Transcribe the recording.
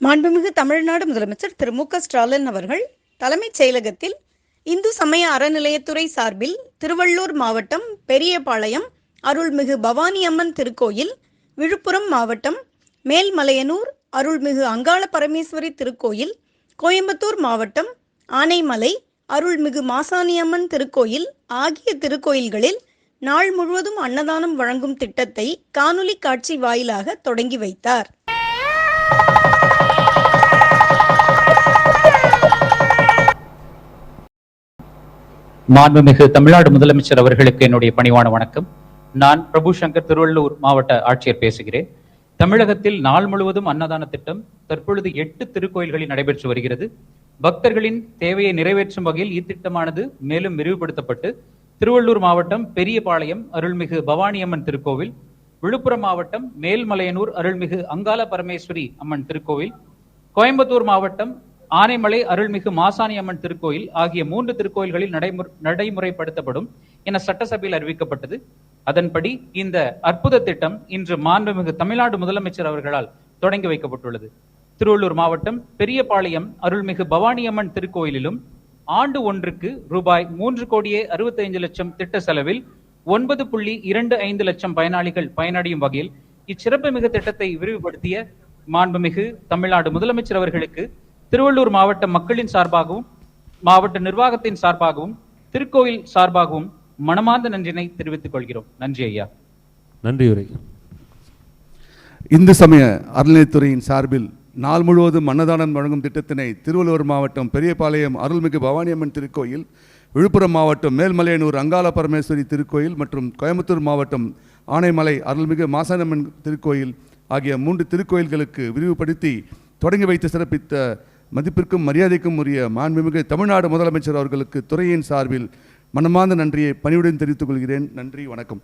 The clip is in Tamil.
மாண்புமிகு தமிழ்நாடு முதலமைச்சர் திரு மு க ஸ்டாலின் அவர்கள் தலைமைச் செயலகத்தில் இந்து சமய அறநிலையத்துறை சார்பில் திருவள்ளூர் மாவட்டம் பெரியபாளையம் அருள்மிகு பவானி அம்மன் திருக்கோயில் விழுப்புரம் மாவட்டம் மேல்மலையனூர் அருள்மிகு அங்காள பரமேஸ்வரி திருக்கோயில் கோயம்புத்தூர் மாவட்டம் ஆனைமலை அருள்மிகு மாசாணியம்மன் திருக்கோயில் ஆகிய திருக்கோயில்களில் நாள் முழுவதும் அன்னதானம் வழங்கும் திட்டத்தை காணொலி காட்சி வாயிலாக தொடங்கி வைத்தார். மாண்புமிகு தமிழ்நாடு முதலமைச்சர் அவர்களுக்கு என்னுடைய பணிவான வணக்கம். நான் பிரபு சங்கர் திருவள்ளூர் மாவட்ட ஆட்சியர் பேசுகிறேன். தமிழகத்தில் நாள் முழுவதும் அன்னதான திட்டம் தற்பொழுது எட்டு திருக்கோயில்களில் நடைபெற்று வருகிறது. பக்தர்களின் தேவையை நிறைவேற்றும் வகையில் இத்திட்டமானது மேலும் விரிவுபடுத்தப்பட்டு திருவள்ளூர் மாவட்டம் பெரியபாளையம் அருள்மிகு பவானியம்மன் திருக்கோவில் விழுப்புரம் மாவட்டம் மேல்மலையனூர் அருள்மிகு அங்காள பரமேஸ்வரி அம்மன் திருக்கோவில் கோயம்புத்தூர் மாவட்டம் ஆனைமலை அருள்மிகு மாசாணி அம்மன் திருக்கோயில் ஆகிய மூன்று திருக்கோயில்களில் நடைமுறை நடைமுறைப்படுத்தப்படும் என சட்டசபையில் அறிவிக்கப்பட்டது. அதன்படி இந்த அற்புத திட்டம் இன்று மாண்புமிகு தமிழ்நாடு முதலமைச்சர் அவர்களால் தொடங்கி வைக்கப்பட்டுள்ளது. திருவள்ளூர் மாவட்டம் பெரியபாளையம் அருள்மிகு பவானியம்மன் திருக்கோயிலிலும் ஆண்டு ஒன்றுக்கு ரூபாய் மூன்று கோடியே அறுபத்தைந்து லட்சம் திட்ட செலவில் ஒன்பது புள்ளி இரண்டு ஐந்து லட்சம் பயனாளிகள் பயனடையும் வகையில் இச்சிறப்பு மிகு திட்டத்தை விரிவுபடுத்திய மாண்புமிகு தமிழ்நாடு முதலமைச்சர் அவர்களுக்கு திருவள்ளூர் மாவட்ட மக்களின் சார்பாகவும் மாவட்ட நிர்வாகத்தின் சார்பாகவும் திருக்கோயில் சார்பாகவும் மனமார்ந்த நன்றினை தெரிவித்துக் கொள்கிறோம். நன்றி ஐயா. நன்றி உரை. இந்து சமய அறநிலையத்துறையின் சார்பில் நாள் முழுவதும் அன்னதானம் வழங்கும் திட்டத்தினை திருவள்ளூர் மாவட்டம் பெரியபாளையம் அருள்மிகு பவானியம்மன் திருக்கோயில் விழுப்புரம் மாவட்டம் மேல்மலையனூர் அங்காள பரமேஸ்வரி திருக்கோயில் மற்றும் கோயம்புத்தூர் மாவட்டம் ஆனைமலை அருள்மிகு மாசாணம்மன் திருக்கோயில் ஆகிய மூன்று திருக்கோயில்களுக்கு விரிவுபடுத்தி தொடங்கி வைத்து சிறப்பித்த மதிப்பிற்கும் மரியாதைக்கும் உரிய மாண்புமிகு தமிழ்நாடு முதலமைச்சர் அவர்களுக்கு துறையின் சார்பில் மனமார்ந்த நன்றியை பணிவுடன் தெரிவித்துக் கொள்கிறேன். நன்றி வணக்கம்.